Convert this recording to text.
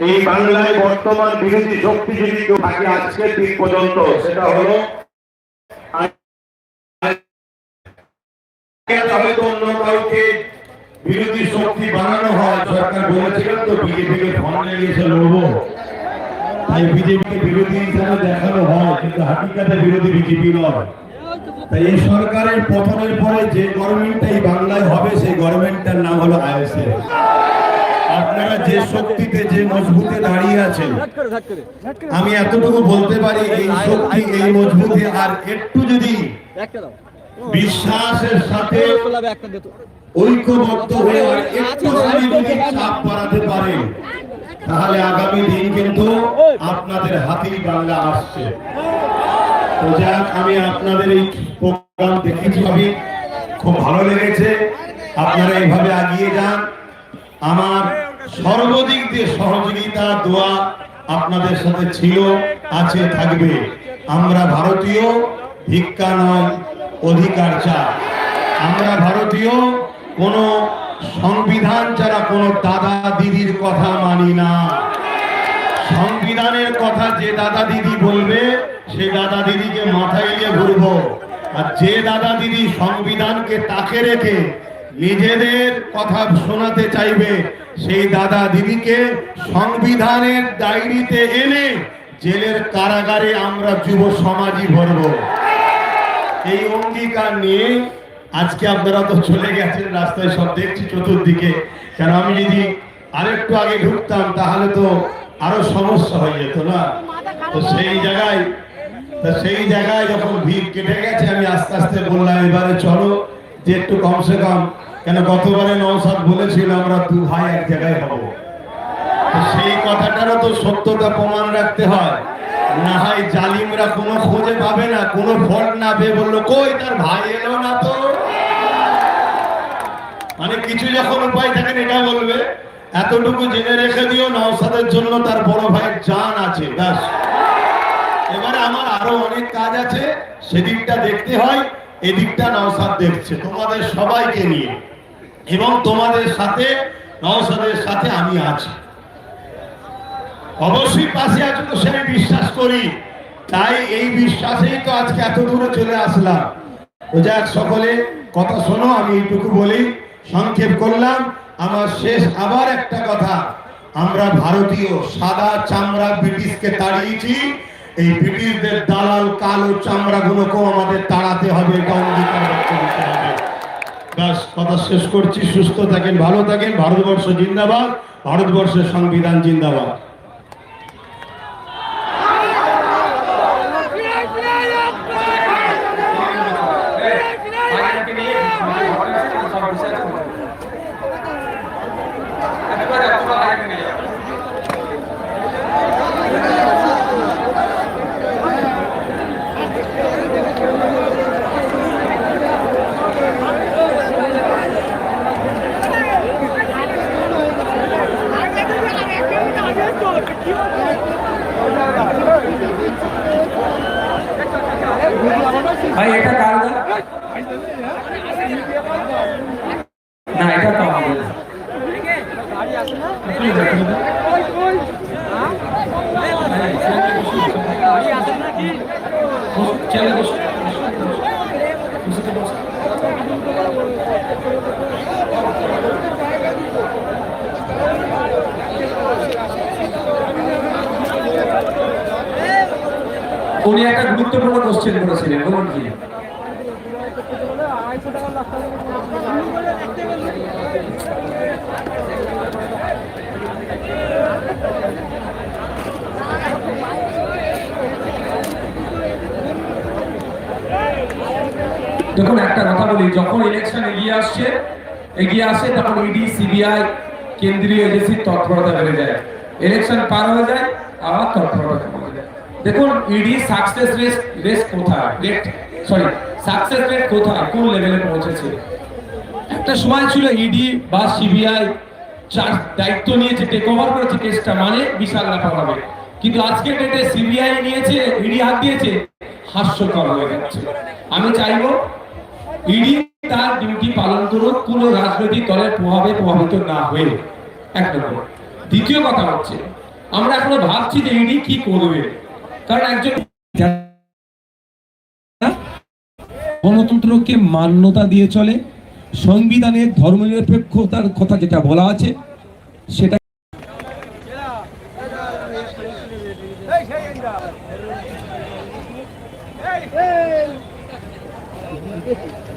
এই বাংলায় বর্তমান বিরোধী শক্তি যদি কেউ থাকে আজকের দিন পর্যন্ত, সেটা হলো সরকারের পতনের পরে যে গভর্নমেন্টটা এই বাংলায় হবে, সেই গভর্নমেন্টটার নাম হলো আইএসএ আপনারা যে শক্তিতে, যে মজবুতে দাঁড়িয়ে আছেন, আমি এতটুকু বলতে পারি, এই শক্তি, এই মজবুতে আর একটু যদি বিশ্বাসের সাথে ঐক্যবদ্ধ হয়ে একটুখানি যদি চাপ বাড়াতে পারেন, তাহলে আগামী দিন কিন্তু আপনাদের হাতেই বাংলা আসছে। তো যাক, আমি আপনাদের এই প্রোগ্রাম দেখেছি, আমি খুব ভালো লেগেছে। আপনারা এইভাবে এগিয়ে যান। আমার সর্বদিক দিয়ে সহযোগিতা, দোয়া আপনাদের সাথে ছিল, আছে, থাকবে। আমরা ভারতীয়, ভিক্ষা নয়, অধিকার চাই। আমরা ভারতীয়, কোন সংবিধান ছাড়া কোন দাদা দিদির কথা মানি না। সংবিধানের কথা যে দাদা দিদি বলবে, সে দাদা দিদিকে মাথায় নিয়ে ঘুরবো। আর যে দাদা দিদি সংবিধানকে তাকে রেখে নিজেদের কথা শোনাতে চাইবে। সেই দাদা দিদিকে সংবিধানের ডায়েরিতে এনে জেলের কারাগারে আমরা যুব সমাজই ভরব। এই অঙ্গীকার নিয়ে আজকে আপনারা তো চলে গেছেন, রাস্তায় সব দেখছি চতুর্দিকে। কেন আমি যদি আরেকটু আগে ঢুকতাম, তাহলে তো আরও সমস্যা হয়ে যেত না? তো সেই জায়গায় সেই জায়গায় যখন ভিড় কেটে গেছে, আমি আস্তে আস্তে বললাম, এবারে চলো। যে একটু কমসে কম, কেন গতবারে নৌসাদ বলেছিল, আমরা দু ভাই এক জায়গায় হব। সেই কথাটারও তো সত্যতা প্রমাণ রাখতে হয়। না হয় জালিমরা কোনো খোঁজে পাবে না, কোনো ভোট না পেয়ে বলল, কই তার ভাই এলো না তো? মানে কিছু যখন উপায় থাকেন, এটা বলবে, এতটুকু জেনে রেখে দিও, নওসাদের জন্য তার বড় ভাইয়ের জান আছে, ব্যাস। এবারে আমার আরও অনেক কাজ আছে, সেদিকটা দেখতে হয়। এদিকটা নওসাদ দেখছে, তোমাদের সবাইকে নিয়ে। এবং তোমাদের সাথে নওসাদের সাথে আমি আছি। অবশ্যই পাশে আছো তো সে আমি বিশ্বাস করি। তাই এই বিশ্বাসেই তো আজকে এত দূরে চলে আসলাম। তো যাক, সকলে, কথা শোনো, আমি এইটুকু বলি। সংক্ষেপ করলাম, আমার শেষ আবার একটা কথা। আমরা ভারতীয় সাদা চামড়া ব্রিটিশকে তাড়িয়েছি এই ব্রিটিশদের দালাল কালো চামড়া গুলোকেও আমাদের তাড়াতে হবে। ব্যাস, কথা শেষ করছি, সুস্থ থাকেন, ভালো থাকেন, ভারতবর্ষ জিন্দাবাদ, ভারতবর্ষের সংবিধান জিন্দাবাদ। ভাই এটা কার? না এটা তো আমাদের। উনি একটা গুরুত্বপূর্ণ কোশ্চেন করেছিলেন বলুন কি দেখুন, একটা কথা বলি, যখন ইলেকশন এগিয়ে আসছে, এগিয়ে আসে, তখন ইডি, সিবিআই, কেন্দ্রীয় এজেন্সির তৎপরতা বেড়ে যায়। ইলেকশন পার হয়ে যায়, আবার তৎপরতা দেখুন ইডি সাকসেস রেস রেস কোথায়? রেট সরি সাকসেস রেট কোথায়? কোন লেভেলে পৌঁছেছে? একটা সময় ছিল ইডি বা সিবিআই চার দায়িত্ব নিয়েছে টেক ওভার করেছে কেসটা মানে বিশাল ব্যাপার হবে। কিন্তু আজকে ডেটে সিবিআই নিয়েছে ইডি হাত দিয়েছে, হাস্যকর হয়ে যাচ্ছে। আমি চাইব ইডি তার ডিউটি পালন করুক, কোনো রাজনৈতিক দলের প্রভাবে প্রভাবিত না হয়ে। এক নম্বর। দ্বিতীয় কথা হচ্ছে, আমরা এখনও ভাবছি যে ইডি কি করবে। কারণ একজন গণতন্ত্রকে মান্যতা দিয়ে চলে সংবিধানের ধর্মনিরপেক্ষতার কথা যেটা বলা আছে সেটা Hey.